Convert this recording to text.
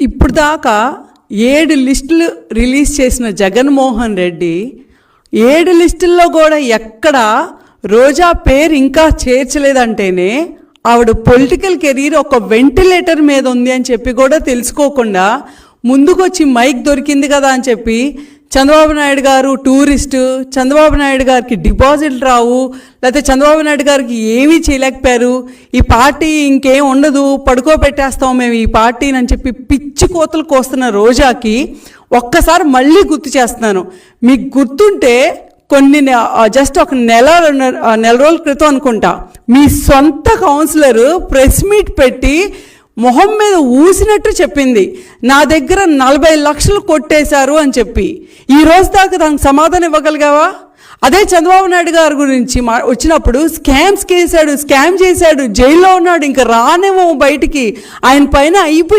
ఇప్పుడు దాకా ఏడు లిస్టులు రిలీజ్ చేసిన జగన్మోహన్ రెడ్డి ఏడు లిస్టుల్లో కూడా ఎక్కడ రోజా పేరు ఇంకా చేర్చలేదంటేనే ఆవిడ పొలిటికల్ కెరీర్ ఒక వెంటిలేటర్ మీద ఉంది అని చెప్పి కూడా తెలుసుకోకుండా ముందుకొచ్చి మైక్ దొరికింది కదా అని చెప్పి చంద్రబాబు నాయుడు గారు టూరిస్ట్ చంద్రబాబు నాయుడు గారికి డిపాజిట్ రావు లేకపోతే చంద్రబాబు నాయుడు గారికి ఏమీ చేయలేకపోయారు ఈ పార్టీ ఇంకేం ఉండదు పడుకోబెట్టేస్తాం మేము ఈ పార్టీని అని చెప్పి పిచ్చి కోతలు కోస్తున్న రోజాకి ఒక్కసారి మళ్ళీ గుర్తు చేస్తున్నాను. మీకు గుర్తుంటే కొన్ని జస్ట్ ఒక నెల నెల రోజుల క్రితం అనుకుంటా. మీ సొంత కౌన్సిలర్ ప్రెస్ మీట్ పెట్టి మొహం మీద ఊసినట్టు చెప్పింది. నా దగ్గర నలభై లక్షలు కొట్టేశారు అని చెప్పి. ఈ రోజు దాకా దానికి సమాధానం ఇవ్వగలిగావా? అదే చంద్రబాబు నాయుడు గారి గురించి మా వచ్చినప్పుడు స్కామ్స్ చేశాడు స్కామ్ చేశాడు జైల్లో ఉన్నాడు ఇంకా రానేమో బయటికి. ఆయన పైన అయిపోయి